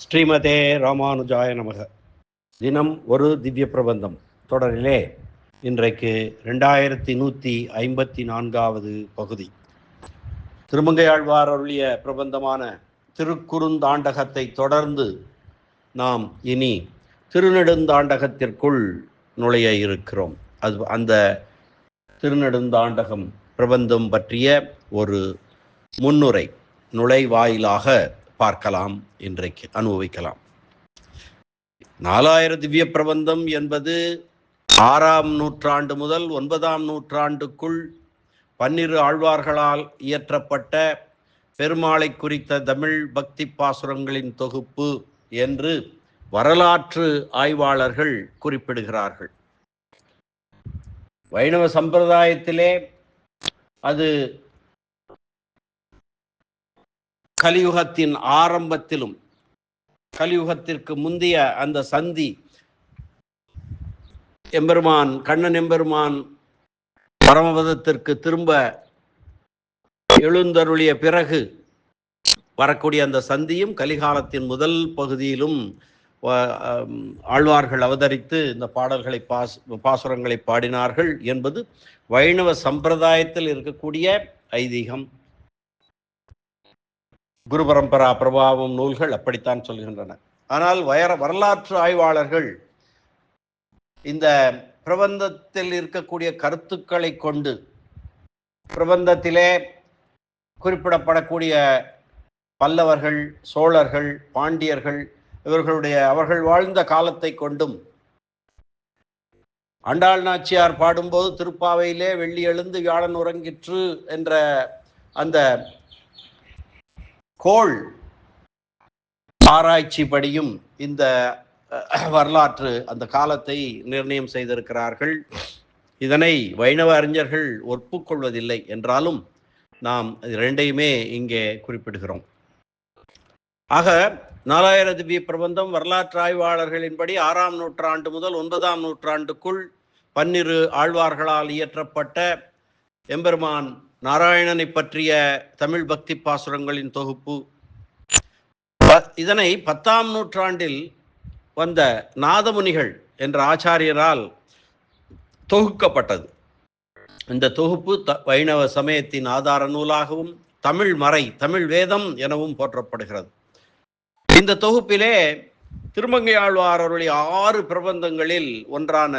ஸ்ரீமதே ராமானுஜாய நமக. தினம் ஒரு திவ்ய பிரபந்தம். தொடரிலே இன்றைக்கு ரெண்டாயிரத்தி நூற்றி ஐம்பத்தி நான்காவது பகுதி. திருமங்கையாழ்வார் அருளிய பிரபந்தமான திருக்குறுந்தாண்டகத்தை தொடர்ந்து நாம் இனி திருநெடுந்தாண்டகத்திற்குள் நுழைய இருக்கிறோம். அது அந்த திருநெடுந்தாண்டகம் பிரபந்தம் பற்றிய ஒரு முன்னுரை நுழைவாயிலாக பார்க்கலாம் இன்றைக்கு அனுபவிக்கலாம். நாலாயிர திவ்ய பிரபந்தம் என்பது ஆறாம் நூற்றாண்டு முதல் ஒன்பதாம் நூற்றாண்டுக்குள் பன்னிரு ஆழ்வார்களால் இயற்றப்பட்ட பெருமாளை குறித்த தமிழ் பக்தி பாசுரங்களின் தொகுப்பு என்று வரலாற்று ஆய்வாளர்கள் குறிப்பிடுகிறார்கள். வைணவ சம்பிரதாயத்திலே அது கலியுகத்தின் ஆரம்பத்திலும் கலியுகத்திற்கு முந்தைய அந்த சந்தி எம்பெருமான் கண்ணன் எம்பெருமான் பரமபதத்திற்கு திரும்ப எழுந்தருளிய பிறகு வரக்கூடிய அந்த சந்தியும் கலிகாலத்தின் முதல் பகுதியிலும் ஆழ்வார்கள் அவதரித்து இந்த பாடல்களை பாஸ் பாசுரங்களை பாடினார்கள் என்பது வைணவ சம்பிரதாயத்தில் இருக்கக்கூடிய ஐதீகம். குரு பரம்பரா பிரபாவம் நூல்கள் அப்படித்தான் சொல்கின்றன. ஆனால் வயர வரலாற்று ஆய்வாளர்கள் இந்த பிரபந்தத்தில் இருக்கக்கூடிய கருத்துக்களை கொண்டு பிரபந்தத்திலே குறிப்பிடப்படக்கூடிய பல்லவர்கள் சோழர்கள் பாண்டியர்கள் இவர்களுடைய அவர்கள் வாழ்ந்த காலத்தை கொண்டும் அண்டாள் நாச்சியார் பாடும்போது திருப்பாவையிலே வெள்ளி எழுந்து வியாழன் உறங்கிற்று என்ற அந்த கோள் ஆராய்ச்சிப்படியும் இந்த வரலாற்று அந்த காலத்தை நிர்ணயம் செய்திருக்கிறார்கள். இதனை வைணவ அறிஞர்கள் ஒப்புக்கொள்வதில்லை என்றாலும் நாம் இரண்டையுமே ரெண்டையுமே இங்கே குறிப்பிடுகிறோம். ஆக நாலாயிர திவ்ய பிரபந்தம் வரலாற்று ஆய்வாளர்களின்படி ஆறாம் நூற்றாண்டு முதல் ஒன்பதாம் நூற்றாண்டுக்குள் பன்னிரு ஆழ்வார்களால் இயற்றப்பட்ட எம்பெருமான் நாராயணனை பற்றிய தமிழ் பக்தி பாசுரங்களின் தொகுப்பு. இதனை பத்தாம் நூற்றாண்டில் வந்த நாதமுனிகள் என்ற ஆச்சாரியரால் தொகுக்கப்பட்டது. இந்த தொகுப்பு த வைணவ சமயத்தின் ஆதார நூலாகவும் தமிழ் மறை தமிழ் வேதம் எனவும் போற்றப்படுகிறது. இந்த தொகுப்பிலே திருமங்கையாழ்வாரருடைய ஆறு பிரபந்தங்களில் ஒன்றான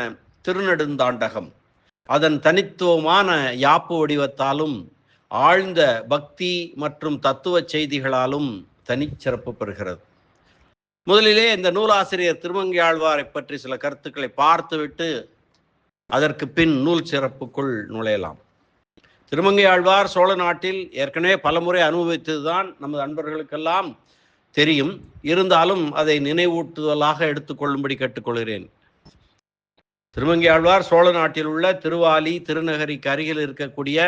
திருநெடுந்தாண்டகம் அதன் தனித்துவமான யாப்பு வடிவத்தாலும் ஆழ்ந்த பக்தி மற்றும் தத்துவ செய்திகளாலும் தனிச்சிறப்பு பெறுகிறது. முதலிலே இந்த நூலாசிரியர் திருமங்கையாழ்வாரை பற்றி சில கருத்துக்களை பார்த்துவிட்டு அதற்கு பின் நூல் சிறப்புக்குள் நுழையலாம். திருமங்கையாழ்வார் சோழ நாட்டில் ஏற்கனவே பலமுறை அனுபவித்ததுதான் நமது அன்பர்களுக்கெல்லாம் தெரியும். இருந்தாலும் அதை நினைவூட்டுதலாக எடுத்துக்கொள்ளும்படி கேட்டுக்கொள்கிறேன். திருமங்கையாழ்வார் சோழ நாட்டில் உள்ள திருவாலி திருநகரிக்கு அருகில் இருக்கக்கூடிய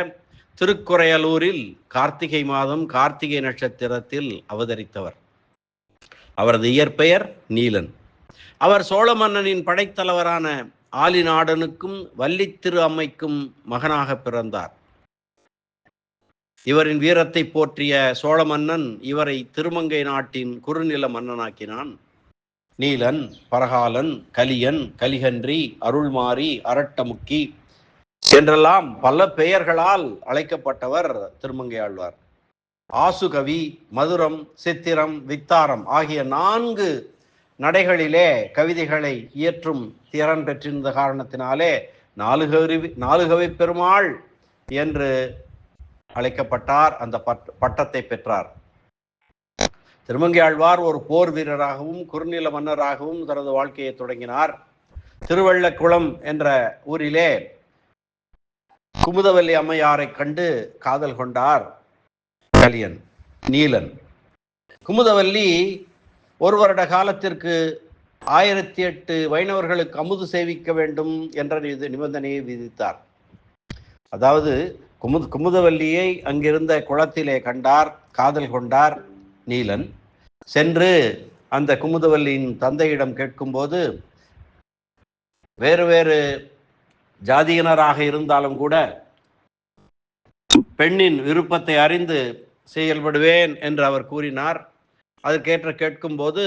திருக்குறையலூரில் கார்த்திகை மாதம் கார்த்திகை நட்சத்திரத்தில் அவதரித்தவர். அவரது இயற்பெயர் நீலன். அவர் சோழ மன்னனின் படைத்தலைவரான ஆலிநாடனுக்கும் வள்ளித்திரு அம்மைக்கும் மகனாக பிறந்தார். இவரின் வீரத்தை போற்றிய சோழ மன்னன் இவரை திருமங்கை நாட்டின் குறுநில மன்னனாக்கினான். நீலன் பரகாலன் கலியன் கலிகன்றி அருள்மாரி அரட்டமுக்கி என்றெல்லாம் பல பெயர்களால் அழைக்கப்பட்டவர் திருமங்கையாழ்வார். ஆசுகவி மதுரம் சித்திரம் வித்தாரம் ஆகிய நான்கு நடைகளிலே கவிதைகளை இயற்றும் திறன் பெற்றிருந்த காரணத்தினாலே நாலுகவி நாலுகவி பெருமாள் என்று அழைக்கப்பட்டார் அந்த பட் பட்டத்தை பெற்றார். திருமங்கையாழ்வார் ஒரு போர் வீரராகவும் குறுநில மன்னராகவும் தனது வாழ்க்கையை தொடங்கினார். திருவள்ளக்குளம் என்ற ஊரிலே குமுதவல்லி அம்மையாரை கண்டு காதல் கொண்டார் கலியன் நீலன். குமுதவல்லி ஒரு வருட காலத்திற்கு ஆயிரத்தி எட்டு வைணவர்களுக்கு அமுது சேவிக்க வேண்டும் என்ற நிபந்தனையை விதித்தார். அதாவது குமுத் குமுதவல்லியை அங்கிருந்த குளத்திலே கண்டார் காதல் கொண்டார். நீலன். சென்று அந்த குமுதவல்லியின் தந்தையிடம் கேட்கும்போது வேறு வேறு ஜாதியினராக இருந்தாலும் கூட பெண்ணின் விருப்பத்தை அறிந்து செயல்படுவேன் என்று அவர் கூறினார். அதற்கேற்ற கேட்கும்போது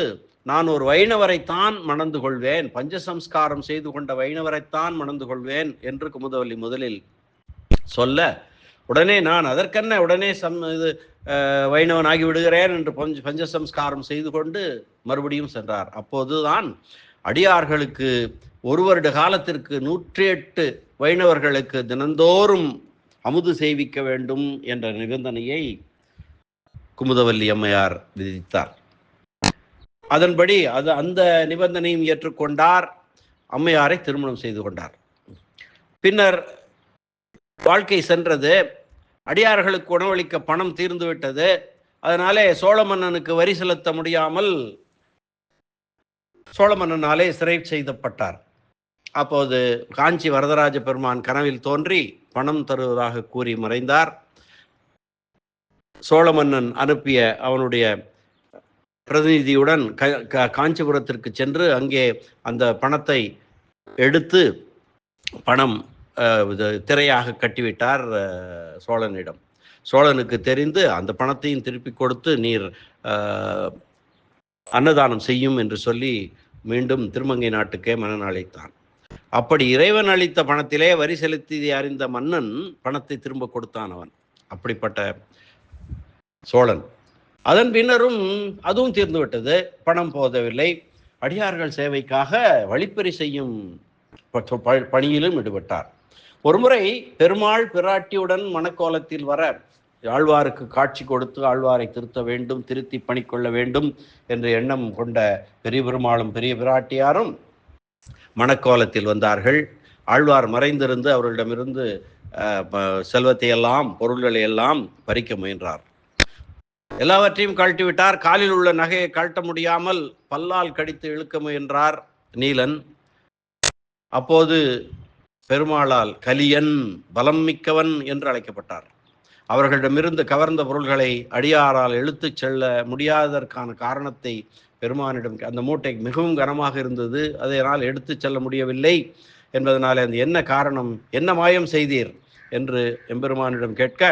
நான் ஒரு வைணவரைத்தான் மணந்து கொள்வேன். பஞ்சசம்ஸ்காரம் செய்து கொண்ட வைணவரைத்தான் மணந்து கொள்வேன் என்று குமுதவல்லி முதலில் சொல்ல உடனே நான் அதற்கென்ன உடனே சம் இது வைணவன் ஆகி விடுகிறேன் என்று பஞ்ச பஞ்சசம்ஸ்காரம் செய்து கொண்டு மறுபடியும் சென்றார். அப்போதுதான் அடியார்களுக்கு ஒரு வருட காலத்திற்கு நூற்றி எட்டு வைணவர்களுக்கு தினந்தோறும் அமுது செய்விக்க வேண்டும் என்ற நிபந்தனையை குமுதவல்லி அம்மையார் விதித்தார். அதன்படி அது அந்த நிபந்தனையும் ஏற்றுக்கொண்டார். அம்மையாரை திருமணம் செய்து கொண்டார். பின்னர் வாழ்க்கை சென்றது. அடியார்களுக்கு உணவளிக்க பணம் தீர்ந்து விட்டது. அதனாலே சோழ மன்னனுக்கு வரி செலுத்த முடியாமல் சோழ மன்னனாலே சிறை செய்தப்பட்டார். அப்போது காஞ்சி வரதராஜ பெருமான் கனவில் தோன்றி பணம் தருவதாக கூறி மறைந்தார். சோழ மன்னன் அனுப்பிய அவனுடைய பிரதிநிதியுடன் க க- காஞ்சிபுரத்திற்கு சென்று அங்கே அந்த பணத்தை எடுத்து பணம் திரையாக கட்டிவிட்டார் சோழனிடம். சோழனுக்கு தெரிந்து அந்த பணத்தையும் திருப்பி கொடுத்து நீர் அன்னதானம் செய்யும் என்று சொல்லி மீண்டும் திருமங்கை நாட்டுக்கே மன்னன் அழைத்தான். அப்படி இறைவன் அளித்த பணத்திலே வரி செலுத்தி அறிந்த மன்னன் பணத்தை திரும்ப கொடுத்தான் அவன். அப்படிப்பட்ட சோழன். அதன் பின்னரும் அதுவும் தீர்ந்து விட்டது. பணம் போதவில்லை. அடியார்கள் சேவைக்காக வழிப்பறி செய்யும் ப- பணியிலும் ஈடுபட்டார். ஒருமுறை பெருமாள் பிராட்டியுடன் மணக்கோலத்தில் வர ஆழ்வாருக்கு காட்சி கொடுத்து ஆழ்வாரை திருத்த வேண்டும் திருத்தி பணிக்கொள்ள வேண்டும் என்ற எண்ணம் கொண்ட பெரிய பெருமாளும் பெரிய பிராட்டியாரும் மணக்கோலத்தில் வந்தார்கள். ஆழ்வார் மறைந்திருந்து அவர்களிடமிருந்து அஹ், செல்வத்தை எல்லாம் பொருள்களை எல்லாம் பறிக்க முயன்றார். எல்லாவற்றையும் கழட்டி விட்டார் காலில் உள்ள நகையை கழட்ட முடியாமல் பல்லால் கடித்து இழுக்க முயன்றார் நீலன். அப்போது பெருமாளால் கலியன் பலம் மிக்கவன் என்று அழைக்கப்பட்டார். அவர்களிடமிருந்து கவர்ந்த பொருள்களை அடியாரால் எழுத்துச் செல்ல முடியாததற்கான காரணத்தை பெருமானிடம் அந்த மூட்டை மிகவும் கனமாக இருந்தது. அதனால் எடுத்துச் செல்ல முடியவில்லை என்பதனால் அந்த என்ன காரணம் என்ன மாயம் செய்தீர் என்று எம்பெருமானிடம் கேட்க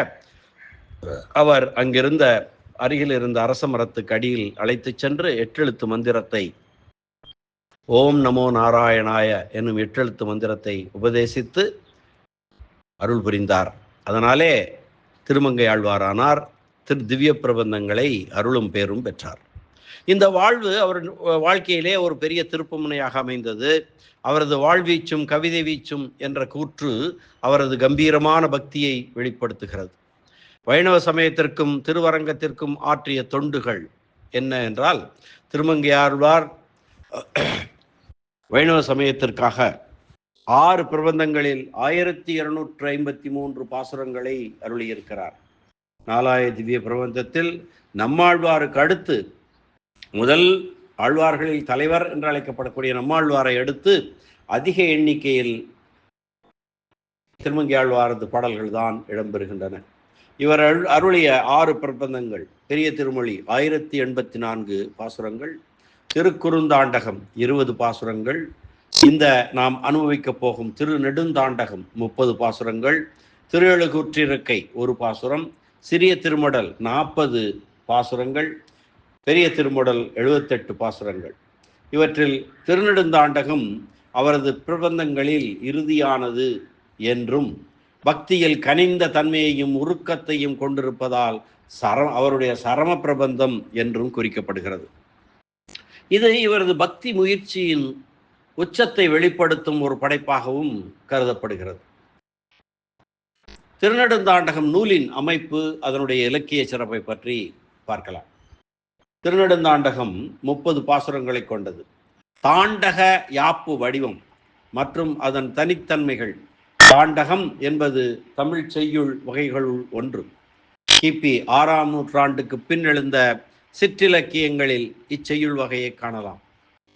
அவர் அங்கிருந்த அருகில் இருந்த அரச மரத்துக்கு அடியில் அழைத்துச் சென்று எட்டெழுத்து மந்திரத்தை ஓம் நமோ நாராயணாய என்னும் எட்டெழுத்து மந்திரத்தை உபதேசித்து அருள் புரிந்தார். அதனாலே திருமங்கை ஆழ்வாரானார் திரு திவ்ய பிரபந்தங்களை அருளும் பேரும் பெற்றார். இந்த வாழ்வு அவர் வாழ்க்கையிலே ஒரு பெரிய திருப்புமுனையாக அமைந்தது. அவரது வாழ்வீச்சும் கவிதை வீச்சும் என்ற கூற்று அவரது கம்பீரமான பக்தியை வெளிப்படுத்துகிறது. வைணவ சமயத்திற்கும் திருவரங்கத்திற்கும் ஆற்றிய தொண்டுகள் என்ன என்றால் திருமங்கை ஆழ்வார் வைணவ சமயத்திற்காக ஆறு பிரபந்தங்களில் ஆயிரத்தி இருநூற்று ஐம்பத்தி மூன்று பாசுரங்களை அருளியிருக்கிறார். நாலாய திவ்ய பிரபந்தத்தில் நம்மாழ்வாருக்கு அடுத்து முதல் ஆழ்வார்களில் தலைவர் என்று அழைக்கப்படக்கூடிய நம்மாழ்வாரை அடுத்து அதிக எண்ணிக்கையில் திருமங்கி ஆழ்வாரது பாடல்கள் தான் இடம்பெறுகின்றன. இவர் அருள்- அருளிய ஆறு பிரபந்தங்கள் பெரிய திருமொழி ஆயிரத்தி எண்பத்தி நான்கு பாசுரங்கள் திருக்குறுந்தாண்டகம் இருபது பாசுரங்கள். இந்த நாம் அனுபவிக்கப் போகும் திரு நெடுந்தாண்டகம் முப்பது பாசுரங்கள். திருஎழுகூற்றிருக்கை ஒரு பாசுரம். சிறிய திருமடல் நாற்பது பாசுரங்கள். பெரிய திருமடல் எழுபத்தெட்டு பாசுரங்கள். இவற்றில் திருநெடுந்தாண்டகம் அவரது பிரபந்தங்களில் இறுதியானது என்றும் பக்தியில் கனிந்த தன்மையையும் உருக்கத்தையும் கொண்டிருப்பதால் சர அவருடைய சரம பிரபந்தம் என்றும் குறிக்கப்படுகிறது. இது இவரது பக்தி முயற்சியின் உச்சத்தை வெளிப்படுத்தும் ஒரு படைப்பாகவும் கருதப்படுகிறது. திருநெடுந்தாண்டகம் நூலின் அமைப்பு அதனுடைய இலக்கிய சிறப்பை பற்றி பார்க்கலாம். திருநெடுந்தாண்டகம் முப்பது பாசுரங்களை கொண்டது. தாண்டக யாப்பு வடிவம் மற்றும் அதன் தனித்தன்மைகள். தாண்டகம் என்பது தமிழ் செய்யுள் வகைகளுள் ஒன்று. கிபி ஆறாம் நூற்றாண்டுக்கு பின் எழுந்த சிற்றிலக்கியங்களில் இச்செய்யுள் வகையை காணலாம்.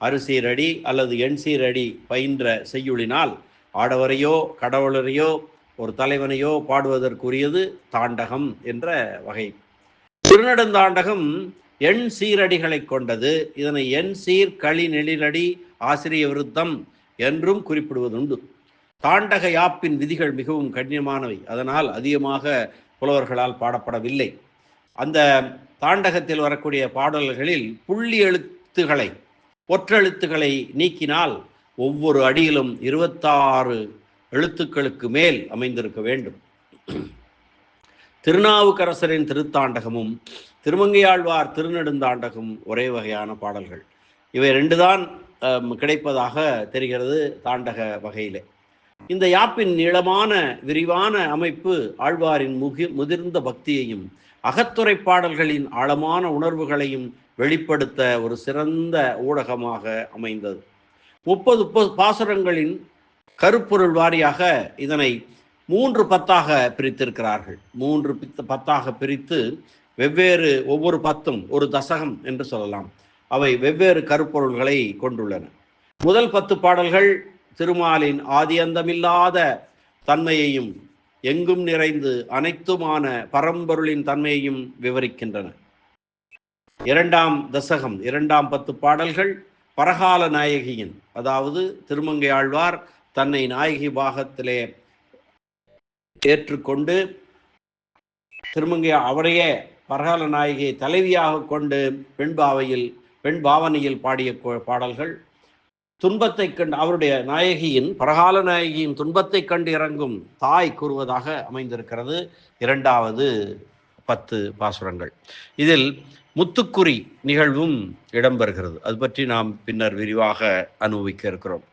அரிசீரடி அல்லது எண்சீரடி பயின்ற செய்யுளினால் ஆடவரையோ கடவுளரையோ ஒரு தலைவனையோ பாடுவதற்குரியது தாண்டகம் என்ற வகை. திருநெடுந்தாண்டகம் எண் சீரடிகளை கொண்டது. இதனை எண் சீர் களி நெழிலடி ஆசிரிய விருத்தம் என்றும் குறிப்பிடுவதுண்டு. தாண்டக யாப்பின் விதிகள் மிகவும் கடினமானவை அதனால் அதிகமாக புலவர்களால் பாடப்படவில்லை. அந்த தாண்டகத்தில் வரக்கூடிய பாடல்களில் புள்ளி எழுத்துகளை ஒற்றெழுத்துக்களை நீக்கினால் ஒவ்வொரு அடியிலும் இருபத்தாறு எழுத்துக்களுக்கு மேல் அமைந்திருக்க வேண்டும். திருநாவுக்கரசரின் திருத்தாண்டகமும் திருமங்கையாழ்வார் திருநெடுந்தாண்டகம் ஒரே வகையான பாடல்கள். இவை ரெண்டு தான் கிடைப்பதாக தெரிகிறது தாண்டக வகையிலே. இந்த யாப்பின் நீளமான விரிவான அமைப்பு ஆழ்வாரின் முகி முதிர்ந்த பக்தியையும் அகத்துறை பாடல்களின் ஆழமான உணர்வுகளையும் வெளிப்படுத்த ஒரு சிறந்த ஊடகமாக அமைந்தது. முப்பது ப- பாசுரங்களின் கருப்பொருள் வாரியாக இதனை மூன்று பத்தாக பிரித்திருக்கிறார்கள். மூன்று பித்த- பத்தாக பிரித்து வெவ்வேறு ஒவ்வொரு பத்தும் ஒரு தசகம் என்று சொல்லலாம். அவை வெவ்வேறு கருப்பொருள்களை கொண்டுள்ளன. முதல் பத்து பாடல்கள் திருமாலின் ஆதியந்தமில்லாத தன்மையையும் எங்கும் நிறைந்து அனைத்துமான பரம்பொருளின் தன்மையையும் விவரிக்கின்றன. இரண்டாம் தசகம் இரண்டாம் பத்து பாடல்கள் பரகால நாயகியின் அதாவது திருமங்கை ஆழ்வார் தன்னை நாயகி பாகத்திலே ஏற்றுக்கொண்டு திருமங்கை அவரையே பரகால நாயகியை தலைவியாக கொண்டு பெண் பாவையில் பெண் பாவனையில் பாடிய பாடல்கள் துன்பத்தை கண்டு அவருடைய நாயகியின் பரகால நாயகியின் துன்பத்தை கண்டு இறங்கும் தாய் கூறுவதாக அமைந்திருக்கிறது. இரண்டாவது பத்து பாசுரங்கள். இதில் முத்துக்குறி நிகழ்வும் இடம்பெறுகிறது. அது பற்றி நாம் பின்னர் விரிவாக அனுபவிக்க இருக்கிறோம்.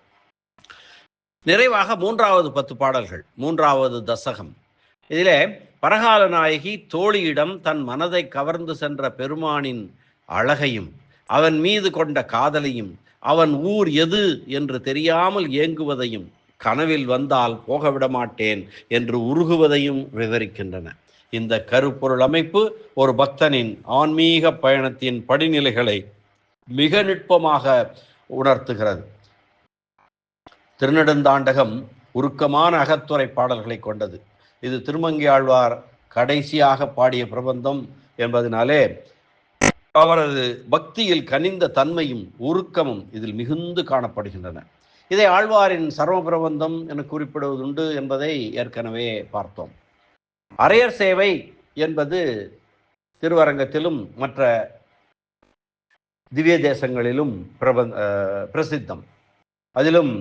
நிறைவாக மூன்றாவது பத்து பாடல்கள். மூன்றாவது தசகம். இதிலே பரகால நாயகி தோழியிடம் தன் மனதை கவர்ந்து சென்ற பெருமானின் அழகையும் அவன் மீது கொண்ட காதலையும் அவன் ஊர் எது என்று தெரியாமல் ஏங்குவதையும் கனவில் வந்தால் போகவிட மாட்டேன் என்று உருகுவதையும் விவரிக்கின்றன. இந்த கருப்பொருள் அமைப்பு ஒரு பக்தனின் ஆன்மீக பயணத்தின் படிநிலைகளை மிக நுட்பமாக உணர்த்துகிறது. திருநெடுந்தாண்டகம் உருக்கமான அகத்துறை பாடல்களை கொண்டது. இது திருமங்கி ஆழ்வார் கடைசியாக பாடிய பிரபந்தம் என்பதனாலே அவரது பக்தியில் கனிந்த தன்மையும் உருக்கமும் இதில் மிகுந்து காணப்படுகின்றன. இதை ஆழ்வாரின் சர்வ பிரபந்தம் என குறிப்பிடுவதுண்டு என்பதை ஏற்கனவே பார்த்தோம். அரையர் சேவை என்பது திருவரங்கத்திலும் மற்ற திவ்ய தேசங்களிலும் பிரபந்த அஹ், பிரசித்தம். அதிலும்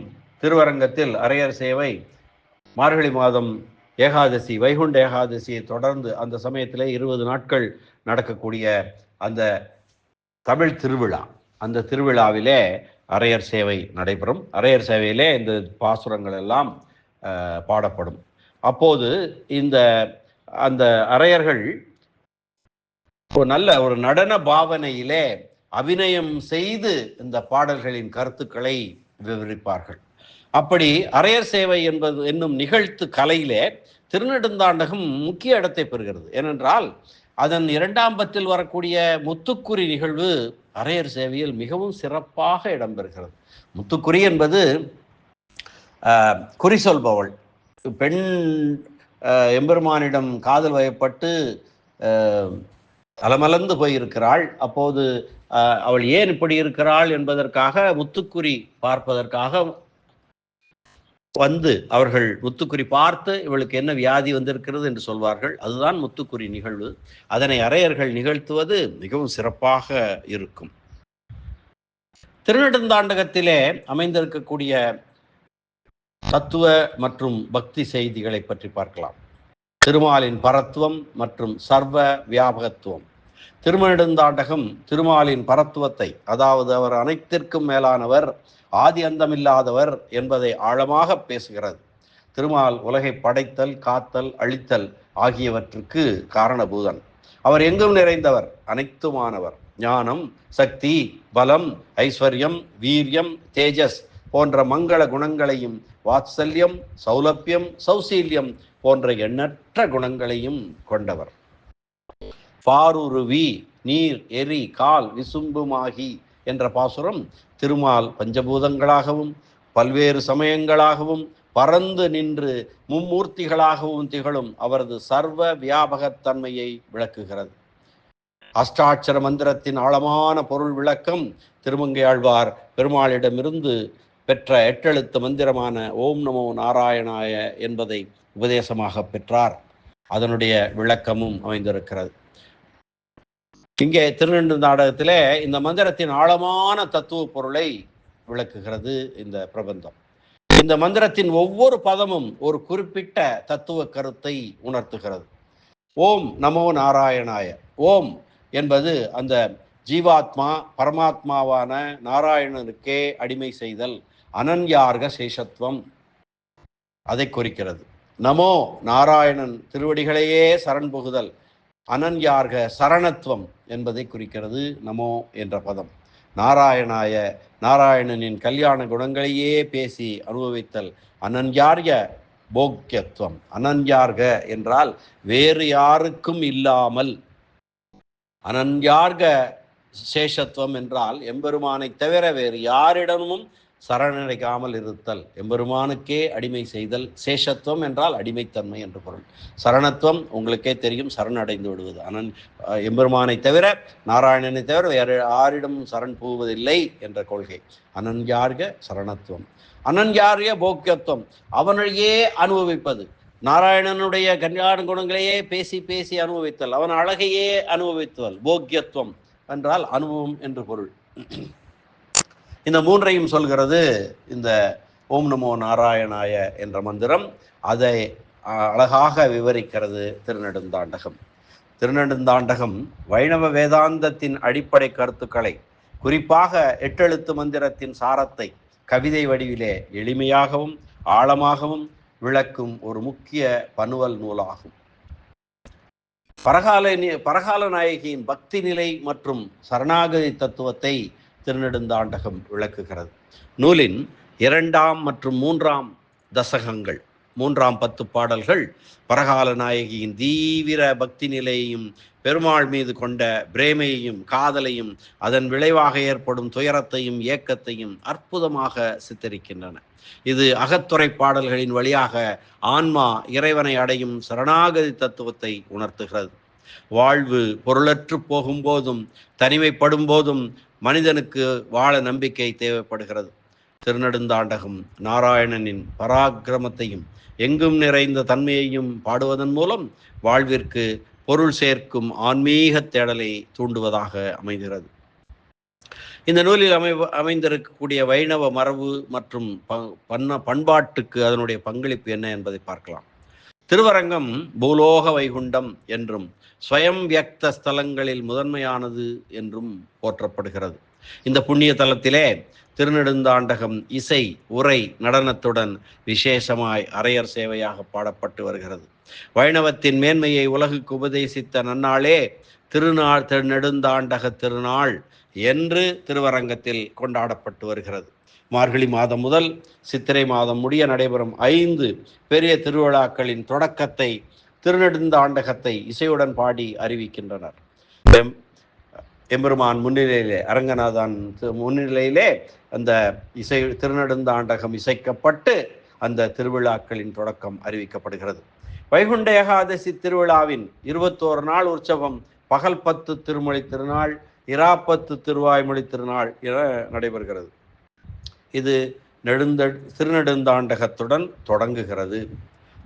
திருவரங்கத்தில் அரையர் சேவை மார்கழி மாதம் ஏகாதசி வைகுண்ட ஏகாதசியை தொடர்ந்து அந்த சமயத்திலே இருபது நாட்கள் நடக்கக்கூடிய அந்த தமிழ் திருவிழா. அந்த திருவிழாவிலே அரையர் சேவை நடைபெறும். அரையர் சேவையிலே இந்த பாசுரங்கள் எல்லாம் பாடப்படும். அப்போது இந்த அந்த அரையர்கள் ஒரு நல்ல ஒரு நடன பாவனையிலே அபிநயம் செய்து இந்த பாடல்களின் கருத்துக்களை விவரிப்பார்கள். அப்படி அரையர் சேவை என்பது என்னும் நிகழ்த்து கலையிலே திருநெடுந்தாண்டகம் முக்கிய இடத்தை பெறுகிறது. ஏனென்றால் அதன் இரண்டாம் பத்தில் வரக்கூடிய முத்துக்குறி நிகழ்வு அரையர் சேவையில் மிகவும் சிறப்பாக இடம்பெறுகிறது. முத்துக்குறி என்பது குறி சொல்பவள். பெண் எம்பெருமானிடம் காதல் வயப்பட்டு ஆஹ், அலமலந்து போயிருக்கிறாள். அப்போது அவள் ஏன் இப்படி இருக்கிறாள் என்பதற்காக முத்துக்குறி பார்ப்பதற்காக வந்து அவர்கள் முத்துக்குறி பார்த்து இவளுக்கு என்ன வியாதி வந்திருக்கிறது என்று சொல்வார்கள். அதுதான் முத்துக்குறி நிகழ்வு. அதனை அரையர்கள் நிகழ்த்துவது மிகவும் சிறப்பாக இருக்கும். திருநெடுந்தாண்டகத்திலே அமைந்திருக்கக்கூடிய தத்துவ மற்றும் பக்தி செய்திகளை பற்றி பார்க்கலாம். திருமாலின் பரத்துவம் மற்றும் சர்வ வியாபகத்துவம். திருமணெடுந்தாண்டகம் திருமாலின் பரத்துவத்தை அதாவது அவர் அனைத்திற்கும் மேலானவர் ஆதி அந்தமில்லாதவர் என்பதை ஆழமாக பேசுகிறது. திருமால் உலகை படைத்தல் காத்தல் அழித்தல் ஆகியவற்றுக்கு காரணபூதன். அவர் எங்கும் நிறைந்தவர் அனைத்துமானவர். ஞானம் சக்தி பலம் ஐஸ்வர்யம் வீரியம் தேஜஸ் போன்ற மங்கள குணங்களையும் வாத்சல்யம் சௌலபியம் சௌசீல்யம் போன்ற எண்ணற்ற குணங்களையும் கொண்டவர். பாருருவி நீர் எரி கால் விசும்புமாகி என்ற பாசுரம் திருமால் பஞ்சபூதங்களாகவும் பல்வேறு சமயங்களாகவும் பறந்து நின்று மும்மூர்த்திகளாகவும் திகழும் அவரது சர்வ வியாபகத்தன்மையை விளக்குகிறது. அஷ்டாட்சர மந்திரத்தின் ஆழமான பொருள் விளக்கம் திருமங்கையாழ்வார் பெருமாளிடமிருந்து பெற்ற எட்டெழுத்து மந்திரமான ஓம் நமோ நாராயணாய என்பதை உபதேசமாக பெற்றார். அதனுடைய விளக்கமும் அமைந்திருக்கிறது. இங்கே திருநெண்டு நாடகத்திலே இந்த மந்திரத்தின் ஆழமான தத்துவ பொருளை விளக்குகிறது இந்த பிரபந்தம். இந்த மந்திரத்தின் ஒவ்வொரு பதமும் ஒரு குறிப்பிட்ட தத்துவ கருத்தை உணர்த்துகிறது. ஓம் நமோ நாராயணாய. ஓம் என்பது அந்த ஜீவாத்மா பரமாத்மாவான நாராயணனுக்கே அடிமை செய்தல் அனன்யார்க சேஷத்துவம் அதை குறிக்கிறது. நமோ நாராயணன் திருவடிகளையே சரண் புகுதல் அனன்யார்க சரணத்துவம் என்பதை குறிக்கிறது நமோ என்ற பதம். நாராயணாய நாராயணனின் கல்யாண குணங்களையே பேசி அனுபவித்தல் அனன்யார்ய போக்கியத்துவம் அனன்யார்க என்றால் வேறு யாருக்கும் இல்லாமல். அனன்யார்க சேஷத்துவம் என்றால் எம்பெருமானை தவிர வேறு யாரிடமும் சரணடைக்காமல் இருத்தல் எம்பெருமானுக்கே அடிமை செய்தல் சேஷத்துவம் என்றால் அடிமைத்தன்மை என்று பொருள். சரணத்துவம் உங்களுக்கே தெரியும் சரணடைந்து விடுவது. அனன் எம்பெருமானை தவிர நாராயணனை தவிர வேறு யாரிடமும் சரண் போவதில்லை என்ற கொள்கை. அனன்யார்க சரணத்துவம். அனன்யாரிய போக்கியத்துவம். அவனையே அனுபவிப்பது. நாராயணனுடைய கல்யாண குணங்களையே பேசி பேசி அனுபவித்தல். அவன் அழகையே அனுபவித்தல். போக்கியத்துவம் என்றால் அனுபவம் என்று பொருள். இந்த மூன்றையும் சொல்கிறது இந்த ஓம் நமோ நாராயணாய என்ற மந்திரம். அதை அழகாக விவரிக்கிறது திருநெடுந்தாண்டகம். திருநெடுந்தாண்டகம் வைணவ வேதாந்தத்தின் அடிப்படை கருத்துக்களை குறிப்பாக எட்டெழுத்து மந்திரத்தின் சாரத்தை கவிதை வடிவிலே எளிமையாகவும் ஆழமாகவும் விளக்கும் ஒரு முக்கிய பனுவல் நூலாகும். பரகால பரகால நாயகியின் பக்தி நிலை மற்றும் சரணாகதி தத்துவத்தை திருநெடுந்தாண்டகம் விளக்குகிறது. நூலின் இரண்டாம் மற்றும் மூன்றாம் தசகங்கள் மூன்றாம் பத்து பாடல்கள் பரகால நாயகியின் தீவிர பக்தி நிலையையும் பெருமாள் மீது கொண்ட பிரேமையையும் காதலையும் அதன் விளைவாக ஏற்படும் துயரத்தையும் ஏக்கத்தையும் அற்புதமாக சித்தரிக்கின்றன. இது அகத்துறை பாடல்களின் வழியாக ஆன்மா இறைவனை அடையும் சரணாகதி தத்துவத்தை உணர்த்துகிறது. வாழ்வு பொருளற்று போகும்போதும் தனிமைப்படும் போதும் மனிதனுக்கு வாழ நம்பிக்கை தேவைப்படுகிறது. திருநெடுந்தாண்டகம் நாராயணனின் பராக்கிரமத்தையும் எங்கும் நிறைந்த தன்மையையும் பாடுவதன் மூலம் வாழ்விற்கு பொருள் சேர்க்கும் ஆன்மீக தேடலை தூண்டுவதாக அமைகிறது. இந்த நூலில் அமை அமைந்திருக்கக்கூடிய வைணவ மரபு மற்றும் பன்ன பண்பாட்டுக்கு அதனுடைய பங்களிப்பு என்ன என்பதை பார்க்கலாம். திருவரங்கம் பூலோக வைகுண்டம் என்றும் ஸ்வயம் வியக்த ஸ்தலங்களில் முதன்மையானது என்றும் போற்றப்படுகிறது. இந்த புண்ணிய தலத்திலே திருநெடுந்தாண்டகம் இசை உரை நடனத்துடன் விசேஷமாய் அரையர் சேவையாக பாடப்பட்டு வருகிறது. வைணவத்தின் மேன்மையை உலகுக்கு உபதேசித்த நன்னாளே திருநாள் திருநெடுந்தாண்டக திருநாள் என்று திருவரங்கத்தில் கொண்டாடப்பட்டு வருகிறது. மார்கழி மாதம் முதல் சித்திரை மாதம் முடிய நடைபெறும் ஐந்து பெரிய திருவிழாக்களின் தொடக்கத்தை திருநெடுந்தாண்டகத்தை இசையுடன் பாடி அறிவிக்கின்றனர். எம்பெருமான் முன்னிலையிலே அரங்கநாதன் முன்னிலையிலே அந்த இசை திருநெடுந்தாண்டகம் இசைக்கப்பட்டு அந்த திருவிழாக்களின் தொடக்கம் அறிவிக்கப்படுகிறது. வைகுண்ட ஏகாதசி திருவிழாவின் இருபத்தோரு நாள் உற்சவம் பகல் பத்து திருமொழி திருநாள் இராப்பத்து திருவாய்மொழி திருநாள் என நடைபெறுகிறது. இது நெடுந்த திருநெடுந்தாண்டகத்துடன் தொடங்குகிறது.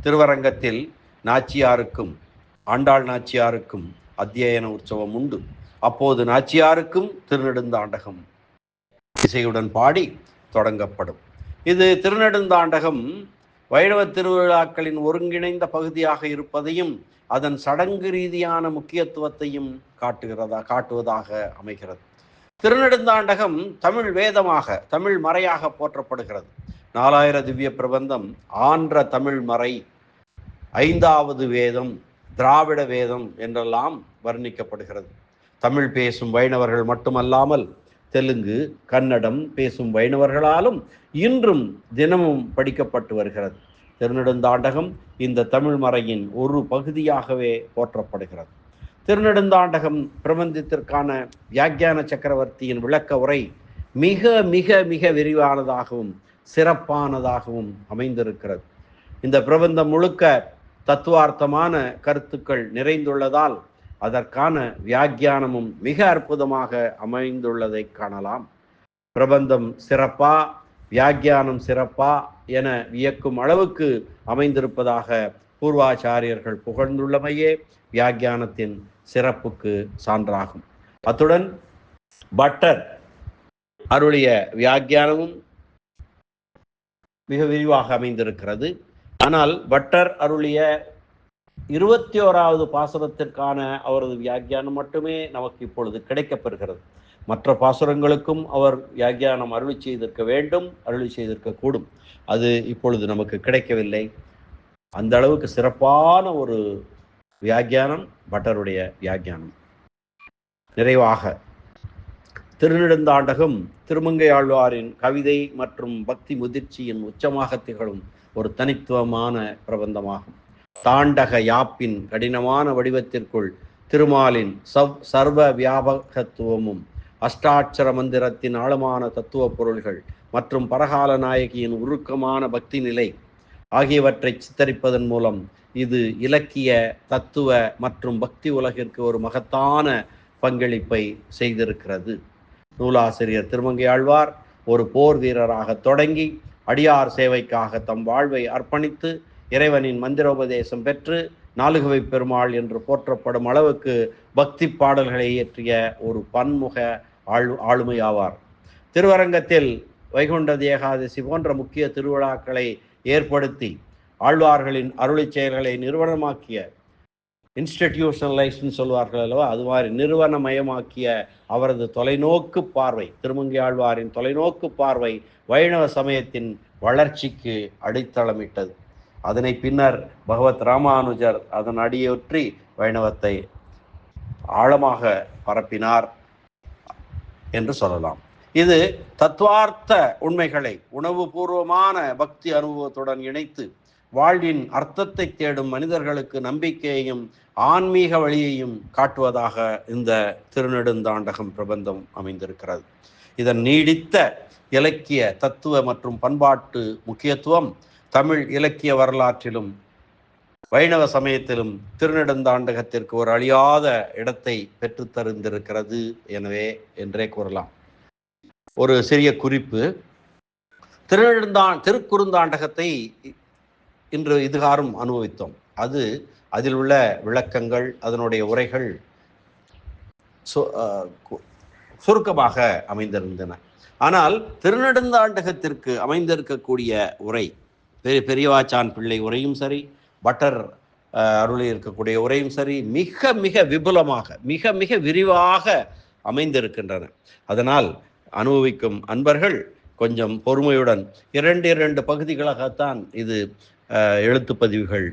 திருவரங்கத்தில் நாச்சியாருக்கும் ஆண்டாள் நாச்சியாருக்கும் அத்தியன உற்சவம் உண்டு. அப்போது நாச்சியாருக்கும் திருநெடுந்தாண்டகம் இசையுடன் பாடி தொடங்கப்படும். இது திருநெடுந்தாண்டகம் வைணவ திருவிழாக்களின் ஒருங்கிணைந்த பகுதியாக இருப்பதையும் அதன் சடங்கு ரீதியான முக்கியத்துவத்தையும் காட்டுகிறதா காட்டுவதாக அமைகிறது. திருநெடுந்தாண்டகம் தமிழ் வேதமாக தமிழ் மறையாக போற்றப்படுகிறது. நாலாயிர திவ்ய பிரபந்தம் ஆன்ற தமிழ் மறை ஐந்தாவது வேதம் திராவிட வேதம் என்றெல்லாம் வர்ணிக்கப்படுகிறது. தமிழ் பேசும் வைணவர்கள் மட்டுமல்லாமல் தெலுங்கு கன்னடம் பேசும் வைணவர்களாலும் இன்றும் தினமும் படிக்கப்பட்டு வருகிறது. திருநெடுந்தாண்டகம் இந்த தமிழ் மறையின் ஒரு பகுதியாகவே போற்றப்படுகிறது. திருநெடுந்தாண்டகம் பிரபந்தத்திற்கான வியாக்கியான சக்கரவர்த்தியின் விளக்க உரை மிக மிக மிக விரிவானதாகவும் சிறப்பானதாகவும் அமைந்திருக்கிறது. இந்த பிரபந்தம் முழுக்க தத்துவார்த்தமான கருத்துக்கள் நிறைந்துள்ளதால் அதற்கான வியாக்கியானமும் மிக அற்புதமாக அமைந்துள்ளதை காணலாம். பிரபந்தம் சிறப்பா வியாக்கியானம் சிறப்பா என வியக்கும் அளவுக்கு அமைந்திருப்பதாக பூர்வாச்சாரியர்கள் புகழ்ந்துள்ளமையே வியாக்கியானத்தின் சிறப்புக்கு சான்றாகும். அத்துடன் பட்டர் அருளிய வியாக்கியானமும் மிக விரிவாக அமைந்திருக்கிறது. ஆனால் பட்டர் அருளிய இருபத்தி ஓராவது பாசுரத்திற்கான அவரது வியாக்கியானம் மட்டுமே நமக்கு இப்பொழுது கிடைக்கப்பெறுகிறது. மற்ற பாசுரங்களுக்கும் அவர் வியாக்கியானம் அருளி செய்திருக்க வேண்டும் அருளி செய்திருக்க கூடும். அது இப்பொழுது நமக்கு கிடைக்கவில்லை. அந்த அளவுக்கு சிறப்பான ஒரு வியாக்கியானம் பட்டருடைய வியாக்கியானம். நிறைவாக. திருநெடுந்தாண்டகம் திருமங்கை ஆழ்வாரின் கவிதை மற்றும் பக்தி முதிர்ச்சியின் உச்சமாக திகழும் ஒரு தனித்துவமான பிரபந்தமாகும். தாண்டக யாப்பின் கடினமான வடிவத்திற்குள் திருமாலின் சவ் சர்வ வியாபகத்துவமும் அஷ்டாட்சர மந்திரத்தின் ஆழமான தத்துவ பொருள்கள் மற்றும் பரகால நாயகியின் உருக்கமான பக்தி நிலை ஆகியவற்றை சித்தரிப்பதன் மூலம் இது இலக்கிய தத்துவ மற்றும் பக்தி உலகிற்கு ஒரு மகத்தான பங்களிப்பை செய்திருக்கிறது. நூலாசிரியர் திருமங்கை ஆழ்வார் ஒரு போர் வீரராக தொடங்கி அடியார் சேவைக்காக தம் வாழ்வை அர்ப்பணித்து இறைவனின் மந்திரோபதேசம் பெற்று நாலுகவை பெருமாள் என்று போற்றப்படும் அளவுக்கு பக்தி பாடல்களை இயற்றிய ஒரு பன்முக ஆளு ஆளுமையாவார். திருவரங்கத்தில் வைகுண்ட ஏகாதசி போன்ற முக்கிய திருவிழாக்களை ஏற்படுத்தி ஆழ்வார்களின் அருளை செயல்களை நிறுவனமாக்கிய இன்ஸ்டிடியூஷனலைஸ்ன்னு சொல்வார்கள் அல்லவா? அது மாதிரி நிறுவனமயமாக்கிய அவரது தொலைநோக்கு பார்வை திருமங்கை ஆழ்வாரின் தொலைநோக்கு பார்வை வைணவ சமயத்தின் வளர்ச்சிக்கு அடித்தளமிட்டது. அதனை பின்னர் பகவத் ராமானுஜர் அதன் அடியொற்றி வைணவத்தை ஆழமாக பரப்பினார் என்று சொல்லலாம். இது தத்துவார்த்த உண்மைகளை உணவுபூர்வமான பக்தி அனுபவத்துடன் இணைத்து வாழ்வின் அர்த்தத்தை தேடும் மனிதர்களுக்கு நம்பிக்கையையும் ஆன்மீக வழியையும் காட்டுவதாக இந்த திருநெடுந்தாண்டகம் பிரபந்தம் அமைந்திருக்கிறது. இதன் நீடித்த இலக்கிய தத்துவ மற்றும் பண்பாட்டு முக்கியத்துவம் தமிழ் இலக்கிய வரலாற்றிலும் வைணவ சமயத்திலும் திருநெடுந்தாண்டகத்திற்கு ஒரு அழியாத இடத்தை பெற்றுத் தருந்திருக்கிறது எனவே என்றே கூறலாம். ஒரு சிறிய குறிப்பு. திருநெடுந்தான் திருக்குறுந்தாண்டகத்தை இன்று இதுகாரும் அனுபவித்தோம். அது அதில் உள்ள விளக்கங்கள் அதனுடைய உரைகள் சு- கு- சுருக்கமாக அமைந்திருந்தன. ஆனால் திருநெடுந்தாண்டகத்திற்கு அமைந்திருக்கக்கூடிய உரை பெரிய பெரியவாச்சான் பிள்ளை உரையும் சரி பட்டர் அருளி இருக்கக்கூடிய உரையும் சரி மிக மிக விபுலமாக மிக மிக விரிவாக அமைந்திருக்கின்றன. அதனால் அனுபவிக்கும் அன்பர்கள் கொஞ்சம் பொறுமையுடன் இரண்டு இரண்டு பகுதிகளாகத்தான் இது எழுத்து பதிவுகள்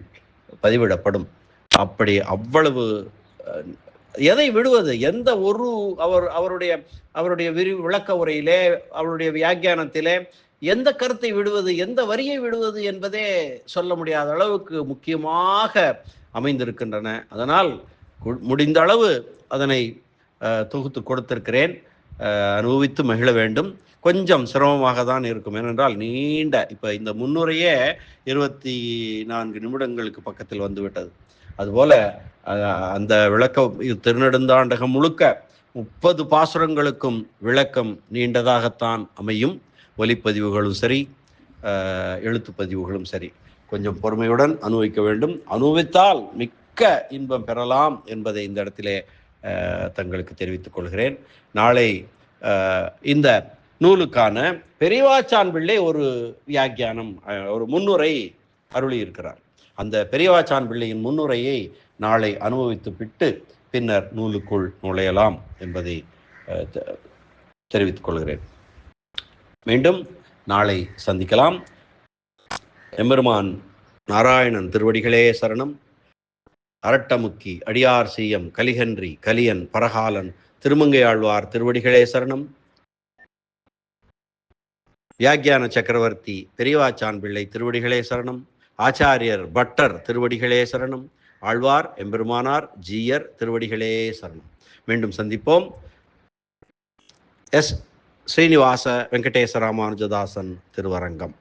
பதிவிடப்படும். அப்படி அவ்வளவு எதை விடுவது? எந்த ஒரு அவர் அவருடைய அவருடைய விரி விளக்க உரையிலே அவருடைய வியாக்கியானத்திலே எந்த கருத்தை விடுவது? எந்த வரியை விடுவது என்பதே சொல்ல முடியாத அளவுக்கு முக்கியமாக அமைந்திருக்கின்றன. அதனால் முடிந்த அளவு அதனை தொகுத்து கொடுத்திருக்கிறேன். அனுபவித்து மகிழ வேண்டும். கொஞ்சம் சிரமமாக தான் இருக்கும். ஏனென்றால் நீண்ட இப்போ இந்த முன்னுரையே இருபத்தி நான்கு நிமிடங்களுக்கு பக்கத்தில் வந்துவிட்டது. அதுபோல அந்த விளக்கம் இது திருநெடுந்தாண்டகம் முழுக்க முப்பது பாசுரங்களுக்கும் விளக்கம் நீண்டதாகத்தான் அமையும். ஒலிப்பதிவுகளும் சரி எழுத்துப்பதிவுகளும் சரி. கொஞ்சம் பொறுமையுடன் அனுபவிக்க வேண்டும். அனுபவித்தால் மிக்க இன்பம் பெறலாம் என்பதை இந்த இடத்திலே தங்களுக்கு தெரிவித்துக் கொள்கிறேன். நாளை இந்த நூலுக்கான பெரியவாச்சான் பிள்ளை ஒரு வியாக்கியானம் ஒரு முன்னுரை அருளி இருக்கிறார் அந்த பெரியவாச்சான் பிள்ளையின் முன்னுரையை நாளை அனுபவித்து விட்டு பின்னர் நூலுக்குள் நுழையலாம் என்பதை தெ- தெரிவித்துக் கொள்கிறேன். மீண்டும் நாளை சந்திக்கலாம். எம்பெருமான் நாராயணன் திருவடிகளே சரணம். அரட்டமுக்கி அடியார் சீயம் கலிகன்றி கலியன் பரகாலன் திருமங்கையாழ்வார் திருவடிகளே சரணம். வியாக்கியான சக்கரவர்த்தி பெரியவாச்சான் பிள்ளை திருவடிகளே சரணம். ஆச்சாரியர் பட்டர் திருவடிகளே சரணம். ஆழ்வார் எம்பெருமானார் ஜீயர் திருவடிகளே சரணம். மீண்டும் சந்திப்போம். எஸ். ஸ்ரீனிவாச வெங்கடேச ராமானுஜதாசன் திருவரங்கம்.